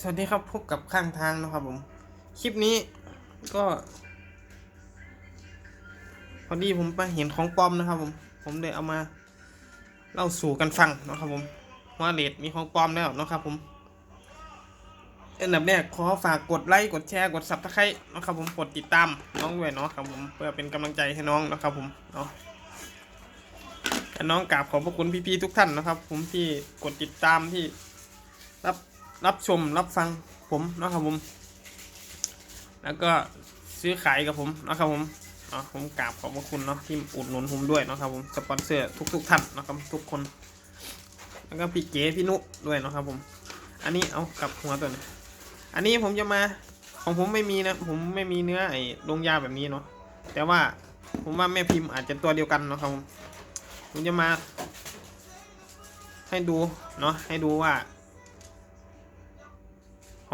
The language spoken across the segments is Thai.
สวัสดีครับพบกับข้างทางนะครับผม คลิปนี้ก็ พอดีผมไปเห็นของปลอมนะครับผม ผมเลยเอามาเล่าสู่กันฟังนะครับผมว่าเลดมีของปลอมแล้วนะครับผมอันดับแรกขอฝากกดไลค์กดแชร์กดซับสไครต์นะครับผมกดติดตามน้องด้วยเนาะครับผมเพื่อเป็นกำลังใจให้น้องนะครับผมเนาะน้องกราบขอบพระคุณพี่ๆทุกท่านนะครับ ผมที่กดติดตามที่รับ รับชมรับฟังผมนะครับผม แล้วก็ซื้อขายกับผมนะครับผมเนาะผมกราบขอบพระคุณเนาะที่อุดหนุนผมด้วยนะครับผมสปอนเซอร์ทุกทุกๆท่านนะครับทุกคน แล้วก็พี่เก๋พี่นุด้วยนะครับผม อันนี้เอากลับหัวตัวนี้อันนี้ผมจะมาของผมไม่มีนะผมไม่มีเนื้อไอ้ลงยาแบบนี้เนาะแต่ว่าผมว่าแม่พิมพ์อาจจะตัวเดียวกันนะครับผมผมจะมา ให้ดูเนาะให้ดูว่า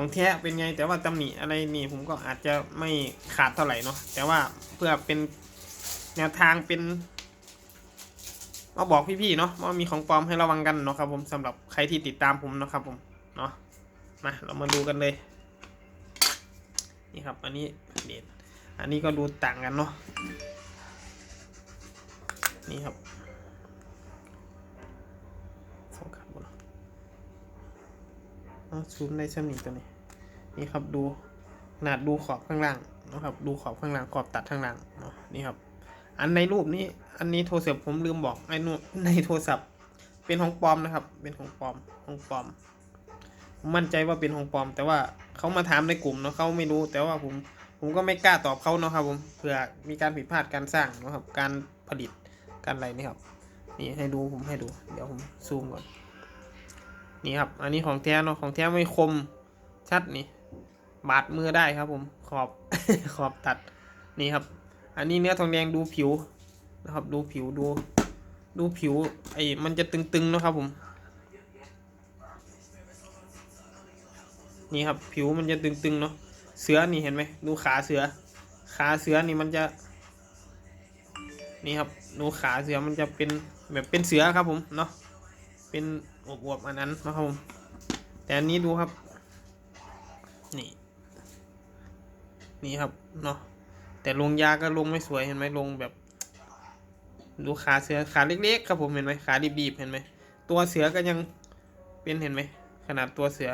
ของแท้เป็นไงแต่ว่าตำหนิอะไรนี่ผมก็อาจจะไม่ขาดเท่าไหร่เนาะแต่ว่าเพื่อเป็นแนวทางเป็นมาบอกพี่ๆเนาะว่ามีของปลอมให้ระวังกันเนาะครับผมสำหรับใครที่ติดตามผมเนาะครับผมเนาะมาเรามาดูกันเลย นี่ครับ อันนี้เด็ดอันนี้ก็ดูต่างกันเนาะนี่ครับโฟกัสบน เอาซูมได้สมิตัวนี้นี่ครับดูขนาดดูขอบข้างล่างนะครับ ดูขอบข้างล่างขอบตัดข้างล่างเนาะนี่ครับ อันในรูปนี้อันนี้โทรศัพท์ผมลืมบอกไอ้นู่นในโทรศัพท์ เป็นของปลอมนะครับ เป็นของปลอมของปลอมผมมั่นใจว่าเป็นของปลอม แต่ว่าเขามาถามในกลุ่มเนาะเขาไม่รู้แต่ว่าผมผมก็ไม่กล้าตอบเขาเนาะครับผมเผื่อมีการผิดพลาดการสร้างนะครับ การผลิตการอะไรนี่ครับ นี่ให้ดูผมให้ดู เดี๋ยวผมซูมก่อน นี่ครับ อันนี้ของแท้เนาะของแท้ไม่คมชัดนี่ บาดมือได้ครับ ผม ขอบ ขอบตัด นี่ครับ อันนี้เนื้อทองแดงดูผิวนะครับ ดูผิวดู ดูผิว ไอ้มันจะตึงๆนะครับผม นี่ครับ ผิวมันจะตึงๆเนาะ เสือนี่เห็นไหม ดูขาเสือ ขาเสือนี่มันจะ นี่ครับ ดูขาเสือมันจะเป็นแบบเป็นเสือครับผมเนาะ เป็นอวบๆอันนั้นนะครับผมแต่อันนี้ดูครับ นี่ นี่ครับเนาะแต่ลงยาก็ลงไม่สวยเห็นไหมลงแบบ ดูขาเสือขาเล็กๆครับผมเห็นไหมขาดีบๆเห็นไหมตัวเสือก็ยังเป็นเห็นไหมขนาดตัวเสือ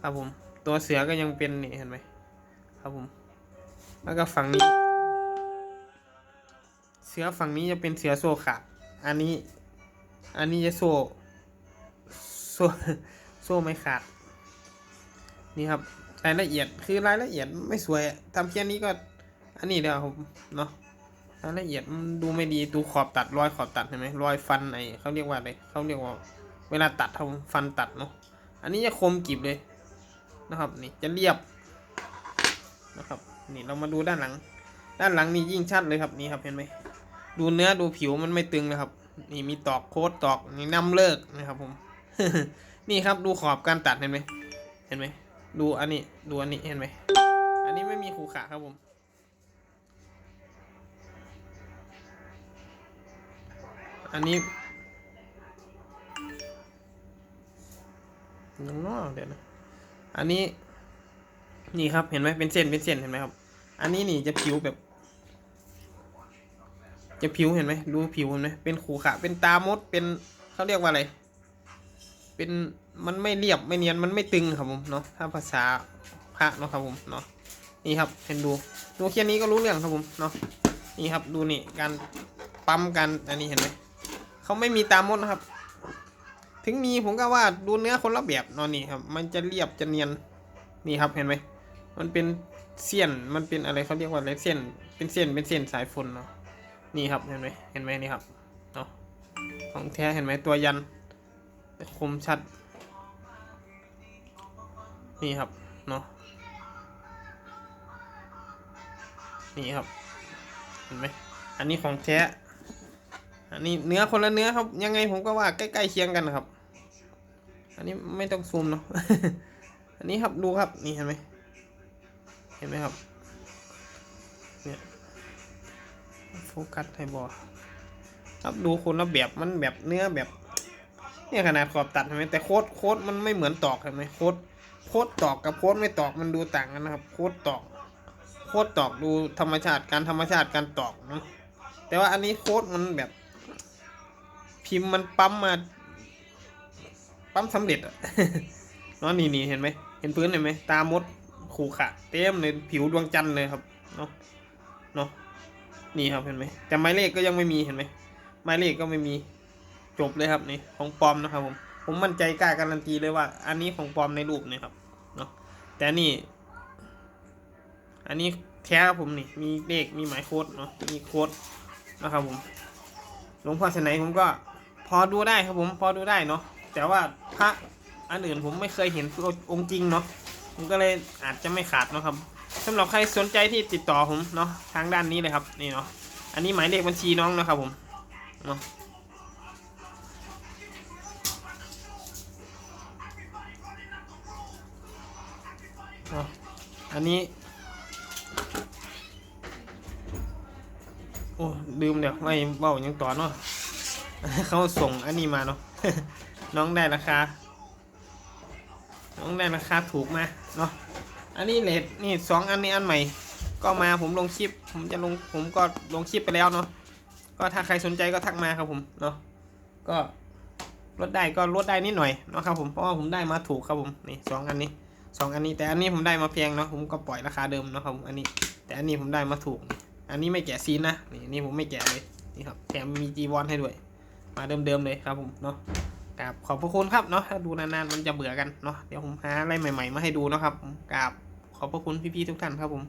ครับผม ตัวเสือก็ยังเป็นนี่เห็นไหมครับผม แล้วก็ฝั่งนี้ เสือฝั่งนี้จะเป็นเสือโซ่ขาอันนี้ อันนี้จะโซ่โซ่โซ่ไม่ขาด นี่ครับรายละเอียดคือรายละเอียดไม่สวยทำแค่นี้ก็ อันนี้เดียวผมเนาะรายละเอียดมันดูไม่ดีดูขอบตัดรอยขอบตัดเห็นไหมรอยฟันไหนเขาเรียกว่าอะไรเขาเรียกว่า เวลาตัดทำฟันตัดเนาะอันนี้จะคมกริบเลยนะครับนี่จะเรียบนะครับนี่เรามาดูด้านหลัง ด้านหลังนี่ยิ่งชัดเลยครับนี่ครับเห็นไหมดูเนื้อดูผิวมันไม่ตึงนะครับ นี่มีตอกโค้ดตอกนี่นำเลิกนะครับผม นี่ครับดูขอบการตัดเห็นไหมเห็นไหมดูอันนี้ดูอันนี้เห็นไหมอันนี้ไม่มีขูขาครับผมอันนี้ยังนอกเดี๋ยวนะ อันนี้ นี่ครับ เห็นไหมเป็นเส้น เป็นเส้น เห็นไหมครับ อันนี้นี่จะผิวแบบ จะผิวเห็นไหมดูผิวเห็นไหมเป็นขูขาเป็นตามดเป็นเขาเรียกว่าอะไร เป็นมันไม่เรียบไม่เนียนมันไม่ตึงครับผมเนาะถ้าภาษาพระเนาะครับผมเนาะนี่ครับเห็นดูดูแค่นี้ก็รู้เรื่องครับผมเนาะนี่ครับดูนี่การปั๊มกันอันนี้เห็นไหมเขาไม่มีตามดนะครับ ถึงมีผมก็ว่าดูเนื้อคนละแบบเนาะนี่ครับ มันจะเรียบจะเนียนนี่ครับเห็นไหมมันเป็นเส้นมันเป็นอะไรเขาเรียกว่าอะไรเส้นเป็นเส้นเป็นเส้นสายฝนเนาะ นี่ครับเห็นไหมเห็นไหมนี่ครับเนาะของแท้เห็นไหมตัวยันคมชัด นี่ครับเนาะนี่ครับเห็นไหมอันนี้ของแท้อันนี้เนื้อคนละเนื้อครับ ยังไงผมก็ว่าใกล้ๆเคียงกันนะครับ อันนี้ไม่ต้องซูมเนาะอันนี้ครับดูครับนี่เห็นไหมเห็นไหมครับ ฟกัสให้บอครับดูคนละแบบมันแบบเนื้อแบบเนี่ยขนาดขอบตัดเห็นไหมแต่โค้ดโค้ดมันไม่เหมือนตอกเห็นไหมโค้ดโค้ดตอกกับโค้ดไม่ตอกมันดูต่างกันนะครับ โค้ดตอก โค้ดตอกดูธรรมชาติการธรรมชาติการตอกนะแต่ว่าอันนี้โค้ดมันแบบ พิมพ์มันปั๊มมา ปั๊มสำเร็จอะเนาะนี่นี่เห็นไหมเห็นพื้นเห็นไหมตามดขู่ขะเต็มเลยผิวดวงจันทร์เลยครับเนาะเนาะ นี่ครับเห็นไหมแต่หมายเลขก็ยังไม่มีเห็นไหมหมายเลขก็ไม่มีจบเลยครับนี่ของปลอมนะครับผมผมมั่นใจกล้าการันตีเลยว่า อันนี้ของปลอมในรูปนี่ครับเนาะแต่นี่ อันนี้แท้ครับผมนี่มีเลขมีหมายโค้ดเนาะมีโค้ดนะครับผมหลวงพ่อชนไหนผมก็พอดูได้ครับผมพอดูได้เนาะแต่ว่าพระอันอื่นผมไม่เคยเห็นองค์จริงเนาะผมก็เลยอาจจะไม่ขาดเนาะครับ สำหรับใครสนใจที่ติดต่อผมเนาะทางด้านนี้เลยครับนี่เนาะอันนี้หมายเลขบัญชีน้องนะครับผมเนาะอันนี้ โอ้ลืมเดี๋ยวไม่เบ้ายังต่อเนาะเขาส่งอันนี้มาเนาะน้องได้ราคา น้องได้ราคาถูกมาเนาะ อันนี้เลทนี่สองอันนี้อันใหม่ ก็มาผมลงคลิป ผมจะลงผมก็ลงคลิปไปแล้วเนาะก็ถ้าใครสนใจก็ทักมาครับผมเนาะก็ลดได้ก็ลดได้นิดหน่อยเนาะครับผมเพราะว่าผมได้มาถูกครับผมนี่สองอันนี้สองอันนี้แต่อันนี้ผมได้มาแพงเนาะผมก็ปล่อยราคาเดิมเนาะครับผมอันนี้ แต่อันนี้ผมได้มาถูก อันนี้ไม่แกะซีนนะนี่นี่ผมไม่แกะเลยนี่ครับแถมมีจีวอนให้ด้วย มาเดิมๆเลยครับผมเนาะกราบขอบพระคุณครับเนาะถ้าดูนานๆมันจะเบื่อกันเนาะเดี๋ยวผมหาอะไรใหม่ ๆ มาให้ดูเนาะครับกราบ ขอบพระคุณพี่ๆทุกท่านครับผม